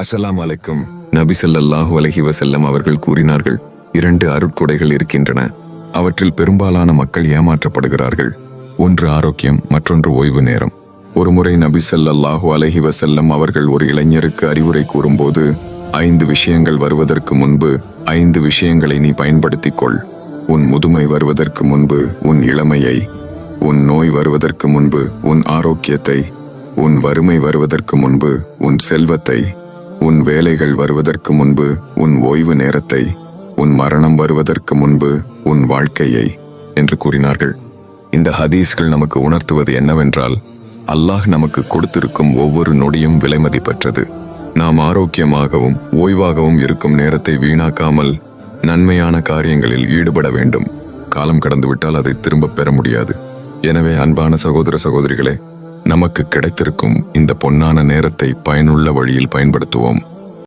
அஸ்ஸலாமு அலைக்கும். நபி அலஹி வசல்லம் அவர்கள் கூறினார்கள் இரண்டு அருட்கொடைகள் இருக்கின்றன அவற்றில் பெரும்பாலான மக்கள் ஏமாற்றப்படுகிறார்கள். ஒன்று ஆரோக்கியம் மற்றொன்று ஓய்வு நேரம். ஒருமுறை நபி ஸல்லல்லாஹு அலைஹி வஸல்லம் அவர்கள் ஒரு இளைஞருக்கு அறிவுரை கூறும்போது ஐந்து விஷயங்கள் வருவதற்கு முன்பு ஐந்து விஷயங்களை நீ பயன்படுத்திக் கொள் உன் முதுமை வருவதற்கு முன்பு உன் இளமையை. உன் நோய் வருவதற்கு முன்பு உன் ஆரோக்கியத்தை. உன் வறுமை வருவதற்கு முன்பு உன் செல்வத்தை. உன் வேலைகள் வருவதற்கு முன்பு உன் ஓய்வு நேரத்தை உன் மரணம் வருவதற்கு முன்பு உன் வாழ்க்கையை என்று கூறினார்கள். இந்த ஹதீஸ்கள் நமக்கு உணர்த்துவது என்னவென்றால் அல்லாஹ் நமக்கு கொடுத்திருக்கும் ஒவ்வொரு நொடியும் விலைமதிப்பற்றது நாம் ஆரோக்கியமாகவும் ஓய்வாகவும் இருக்கும் நேரத்தை வீணாக்காமல் நன்மையான காரியங்களில் ஈடுபட வேண்டும். காலம் கடந்துவிட்டால் அதை திரும்பப் பெற முடியாது. எனவே அன்பான சகோதர சகோதரிகளே நமக்கு கிடைத்திருக்கும் இந்த பொன்னான நேரத்தை பயனுள்ள வழியில் பயன்படுத்துவோம்.